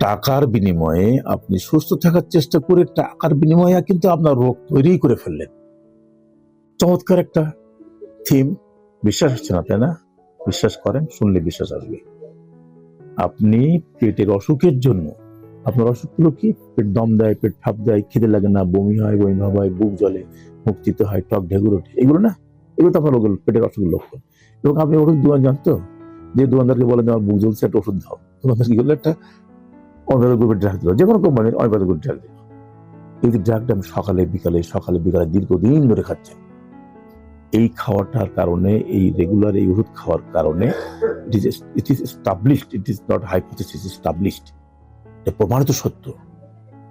টাকার বিনিময়ে আপনি সুস্থ থাকার চেষ্টা করে টাকার বিনিময়ে কিন্তু আপনার রোগ তৈরি করে ফেললেন। চমৎকার একটা থিম বিশ্বাস হচ্ছে না, তাই না? বিশ্বাস করেন, শুনলে বিশ্বাস আসবে। আপনি পেটের অসুখের জন্য, আপনার অসুখগুলো কি? পেট দম দেয়, পেট ফাঁপ দেয়, খিদে লাগে না, বমি হয়, বমি ভাব হয়, বুক জলে মুক্তিতে হয়, টক ঢেকুর ওঠে, এগুলো না? এগুলো তো আপনার পেটের অসুখের লক্ষণ। এবং আপনি ওষুধ দোকান জানতো? যে দোকানদারকে বলেন আমার বুক জ্বলছে, একটা ওষুধ দাও। দোকানদার কি করল? একটা অনিবার্য গ্রুপের ড্রাগ দিল যে কোনো কোম্পানির অনিবার্য গ্রুপ ড্রাগ দিল। এই যে ড্রাগটা আমি সকালে, বিকালে সকালে, বিকালে দীর্ঘদিন ধরে খাচ্ছেন এই খাওয়াটার কারণে, এই রেগুলার এই ওষুধ খাওয়ার কারণে it is established it is not hypothesis established এটা প্রমাণিত সত্য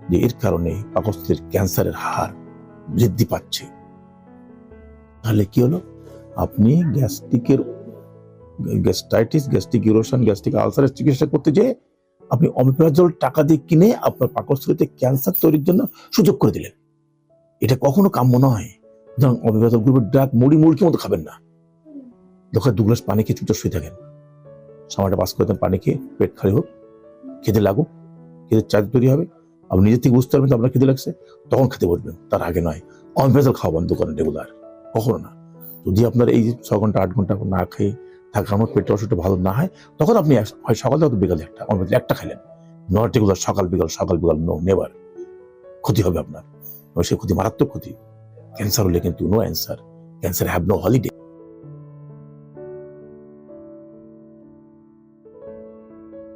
যে এর কারণে পাকস্থলীর ক্যান্সারের হার বৃদ্ধি পাচ্ছে। তাহলে কি হলো? আপনি গ্যাস্ট্রিকের গ্যাস্ট্রাইটিস গ্যাস্ট্রিক ইউরোশন গ্যাস্ট্রিক আলসারের চিকিৎসা করতে যেয়ে আপনি অমিপ্রাজল টাকা দিয়ে কিনে আপনার পাকস্থলীতে ক্যান্সার তৈরির জন্য সুযোগ করে দিলেন। এটা কখনো কাম্য নয়। সুতরাং অমিপ্রাজল গ্রুপের ড্রাগ মুড়ি মুড়কি মতো খাবেন না। দোকানে দু গ্লাস পানি খেয়ে চুপচাপ শুয়ে থাকেন। সময়টা পাস করে দেন পানি খেয়ে, পেট খালি হোক, খেতে লাগুক, খেতে চাঁদ তৈরি হবে। আপনি নিজের থেকে বুঝতে পারবেন তো আপনার খেতে লাগছে। তখন খেতে বসবেন, তার আগে নয়। অনভেজাল খাওয়াবেন দোকানে রেগুলার। কখনো না। যদি আপনার এই ছ ঘণ্টা, আট ঘণ্টা না খেয়ে থাকার আমার পেটের অসুখটা ভালো না হয়, তখন আপনি হয় সকালে হয়তো বিকালে একটা অনভেজাল একটা খেলেন নট সকাল বিকাল সকাল বিকাল নো নেবার ক্ষতি হবে আপনার। সে ক্ষতি, মারাত্মক ক্ষতি। ক্যান্সার হলে কিন্তু no answer cancer have no holiday